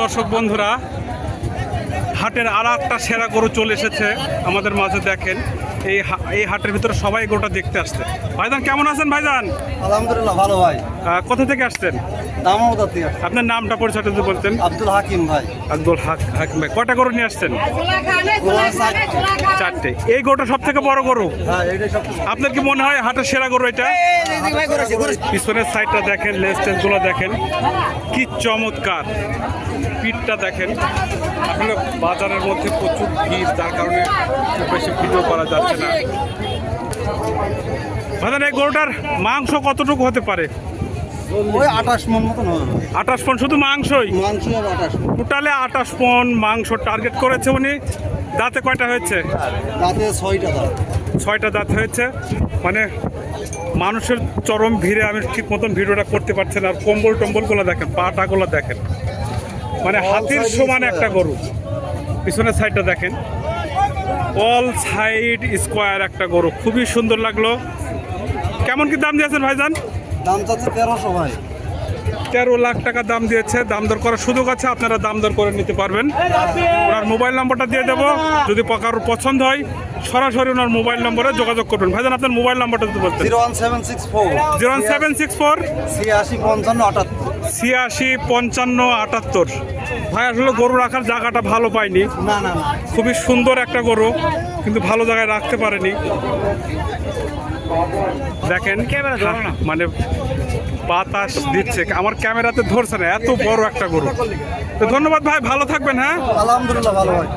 দর্শক বন্ধুরা হাটের আর একটা সেরা গরু চলে এসেছে আমাদের মাঝে দেখেন। এই হা- এই হাটের ভিতরে সবাই গোটা দেখতে আসছে। ভাইজান কেমন আছেন ভাইজান? আলহামদুলিল্লাহ ভালো ভাই। কোথা থেকে আসছেন? দামোদর থেকে আপনার নামটা পরিচয়টা যদি বলতেন। আব্দুল হাকিম ভাই। আব্দুল হাক হাকিম ভাই কটা গরু নিয়ে আসছেন? চারটে। এই গরুটা সব থেকে বড় গরু? হ্যাঁ আপনার কি মনে হয় হাটের সেরা গরু এটা? পিছনের সাইডটা দেখেন লেস টেসগুলো দেখেন। কি চমৎকার। পিঠটা দেখেন। আসলে বাজারের মধ্যে প্রচুর ভিড় যার কারণে খুব বেশি ভিডিও করা যাচ্ছে না। ভাইজান এই গরুটার মাংস কতটুকু হতে পারে? ওই আঠাশ মন মতন হবে। আঠাশ পন শুধু মাংসই? মাংস আঠাশ টোটালে আঠাশ পন মাংস টার্গেট করেছে উনি। দাঁতে কয়টা হয়েছে? তাতে ছয়টা দাম ছয়টা দাঁত হয়েছে। মানে মানুষের চরম ভিড়ে আমি ঠিক মতন ভিডিওটা করতে পারছি না। আর কম্বল টম্বলগুলো দেখেন পাটাগুলো দেখেন। মানে হাতির সমান একটা গরু। পিছনের সাইডটা দেখেন। অল সাইড স্কোয়ার একটা গরু। খুবই সুন্দর লাগল। কেমন কি দাম দিয়েছেন ভাইজান? দাম চাচ্ছে তেরোশো ভাই। তেরো লাখ টাকা দাম দিয়েছে। দাম দর করার সুযোগ আছে আপনারা দাম দর করে নিতে পারবেন। ওনার মোবাইল নম্বরটা দিয়ে দেবো। যদি কারোর পছন্দ হয় সরাসরি ওনার মোবাইল নম্বরে যোগাযোগ করবেন। ভাইজান আপনার মোবাইল নম্বরটা যদি বলতেন। Zero one seven six four. Zero one seven six four. ছিয়াশি পঞ্চান্ন আটাত্তর। ছিয়াশি পঞ্চান্ন আটাত্তর। ভাই আসলে গরু রাখার জায়গাটা ভালো পাইনি। না না খুবই সুন্দর একটা গরু কিন্তু ভালো জায়গায় রাখতে পারেনি। দেখেন মানে বাতাস দিচ্ছে। আমার ক্যামেরাতে ধরছে না এত বড় একটা গরু। তো ধন্যবাদ ভাই ভালো থাকবেন হ্যাঁ? আলহামদুলিল্লাহ ভালো ভাই